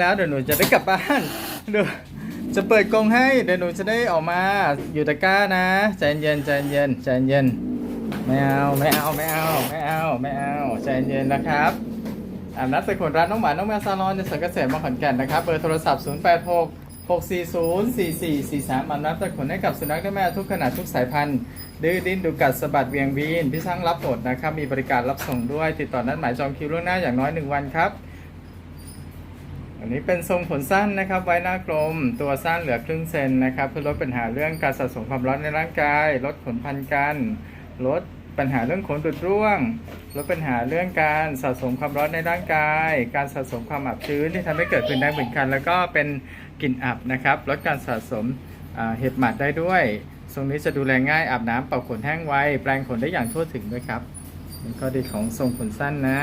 แล้วเดี๋ยวหนูจะได้กลับบ้านเดี๋ยวจะเปิดกรงให้เดี๋ยวหนูจะได้ออกมาอยู่ตะกร้านะใจเย็นใจเย็นใจเย็นไม่เอาไม่เอาไม่เอาไม่เอาไม่เอาใจเย็นนะครับอาบน้ำใส่ขวดร้านน้องหมาน้องแมวซาลอนในสวนเกษตรมขอนแก่นนะครับเบอร์โทรศัพท์ 0 8 6 6 4 0 4 4 4 3อาบน้ำใส่ขวดให้กับสุนัขและแมวทุกขนาดทุกสายพันธุ์ดื้อดิ้นดูกัดสะบัดเวียงวีนพี่ช่างรับหมดนะครับมีบริการรับส่งด้วย ติดต่อนัดหมายจองคิวล่วงหน้าอย่างน้อยหนึ่งวันครับ อันนี้เป็นทรงขนสั้นนะครับไว้หน้ากลม ตัวสั้นเหลือครึ่งเซนนะครับ เพื่อลดปัญหาเรื่องการสะสมความร้อนในร่างกาย ลดขนพันกันลดปัญหาเรื่องขนดุดร่วงลดปัญหาเรื่องการสะสมความร้อนในร่างกาย การสะสมความอับชื้นที่ทำให้เกิดผื่นแดงผื่นคัน แล้วก็เป็นกลิ่นอับนะครับลดการสะสมเห็บหมัดได้ด้วยทรงนี้จะดูแลง่ายอาบน้ำเป่าขนแห้งไวแปรงขนได้อย่างทั่วถึงด้วยครับเป็นข้อดีของทรงขนสั้นนะ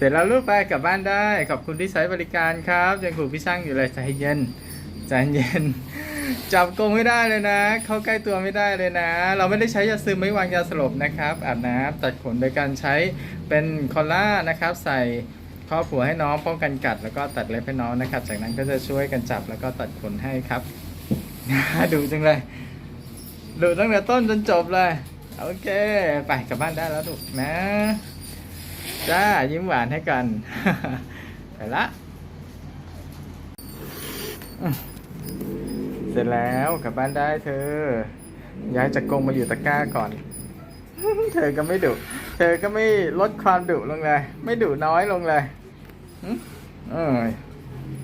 เสร็จแล้วลูกไปกลับบ้านได้ ขอบคุณที่ใช้บริการครับยังขู่พี่ช่างอยู่เลยใจเย็นใจเย็น จับกงไม่ได้เลยนะ เข้าใกล้ตัวไม่ได้เลยนะ เราไม่ได้ใช้ยาซึมไม่วางยาสลบนะครับอาบน้ำตัดขนโดยการใช้เป็นคอลล่านะครับ ใส่ครอบหัวให้น้องป้องกันกัด แล้วก็ตัดเล็บให้น้องนะครับ จากนั้นก็จะช่วยกันจับแล้วก็ตัดขนให้ครับดูจังเลยดูตั้งแต่ต้นจนจบเลย โอเค ไปกลับบ้านได้แล้วลูกนะ จ้า ยิ้มหวานให้กัน ไปละ เสร็จแล้วกลับบ้านได้เธอ ย้ายจากกรงมาอยู่ตะกร้าก่อน เธอก็ไม่ดุ เธอก็ไม่ลดความดุลงเลย ไม่ดุน้อยลงเลยเออ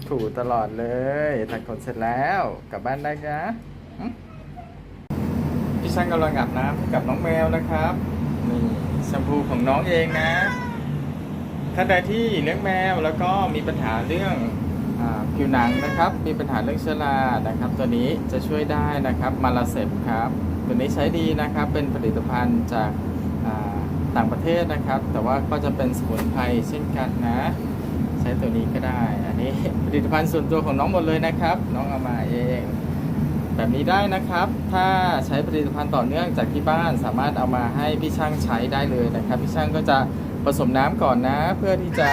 ถูตลอดเลยตัดขนเสร็จแล้วกลับบ้านได้นะพี่ช่างกำลังอาบน้ำกับน้องแมวนะครับนี่แชมพูของน้องเองนะ ท่านใดที่เลี้ยงแมวแล้วก็มีปัญหาเรื่องอผิวหนังนะครับ มีปัญหาเรื่องเชื้อรานะครับ ตัวนี้จะช่วยได้นะครับมาลาเซปครับ ตัวนี้ใช้ดีนะครับ เป็นผลิตภัณฑ์จากต่างประเทศนะครับ แต่ว่าก็จะเป็นสมุนไพรเช่นกันนะ ใช้ตัวนี้ก็ได้ อันนี้ผลิตภัณฑ์ส่วนตัวของน้องหมดเลยนะครับ น้องเอามาเองแบบนี้ได้นะครับ ถ้าใช้ผลิตภัณฑ์ต่อเนื่องจากที่บ้านสามารถเอามาให้พี่ช่างใช้ได้เลยนะครับ พี่ช่างก็จะ ผสมน้ำก่อนนะ เพื่อที่จะ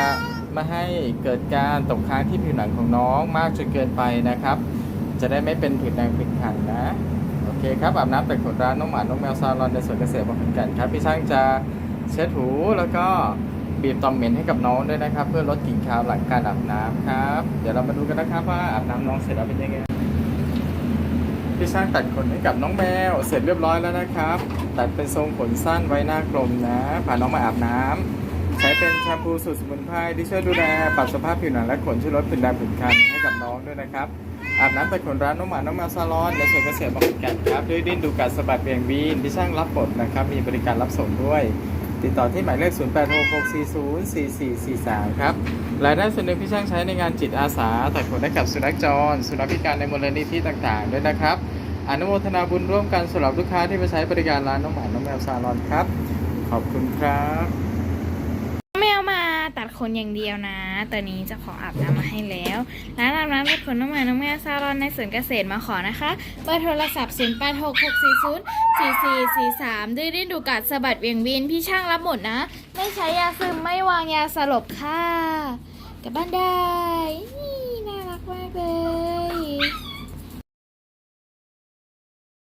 ไม่ให้เกิดการตกค้างที่ผิวหนังของน้องมากจนเกินไปนะครับ จะได้ไม่เป็นผื่นแดงผื่นคันนะโอเคครับอาบน้ำแต่ขนร้านน้องหมาน้องแมวซาลอนในสวนเกษตรบางขุนก่นครับพี่ช่างจะเช็ดหูแล้วก็บีบตอมเหม็นให้กับน้องด้วยนะครับ เพื่อลดกลิ่นคาวหลังการอาบน้ำครับ เดี๋ยวเรามาดูกันนะครับว่าอาบน้ำน้องเสร็จแล้วเป็นยังไงพี่ช่างตัดขนให้กับน้องแมวเสร็จเรียบร้อยแล้วนะครับ ตัดเป็นทรงขนสั้นไว้หน้ากลมนะพาน้องมาอาบน้ำใช้เป็นแชมพูสูตรสมุนไพรที่ช่วยดูแลปรับสภาพผิวหนังและขนช่วยลดผื่นดงผื่นคันให้กับน้องด้วยนะครับอาบน้ำแตัดขนร้านน้องหมาน้องแมวซาลอนในสวนเกษตรบางขุนแก่นครับด้วยดิ้นดูกัดสะบัดเบี่ยงวีนพี่ช่างรับบทนะครับมีบริการรับส่งด้วย ติดต่อที่หมายเลข 0 8 6 6 4 0 4 4 4 3 ครับรายได้ส่วนหนึ่งพี่ช่างใช้ในงานจิตอาสาแตัดขนให้กับสุนัขจร สุนัขพิการในมูลนิธิต่างๆ ด้วยนะครับอนุโมทนาบุญร่วมกันสำหรับลูกค้าที่มาใช้บริการร้านน้องหมาน้องแมวซาลอนครับขอบคุณครับ ตัดขนอย่างเดียวนะ ตอนนี้จะขออาบน้ำมาให้แล้วร้านอาบน้ำตัดขนน้องหมาน้องแมวซาลอนในสวนเกษตรมาขอนะคะเบอร์โทรศัพท์0 8 6 6 4 0 4 4 4 3ดื้อดิ้นดูกัดสะบัดเวียงวินพี่ช่างรับหมดนะ ไม่ใช้ยาซึมไม่วางยาสลบค่ะกลับบ้านได้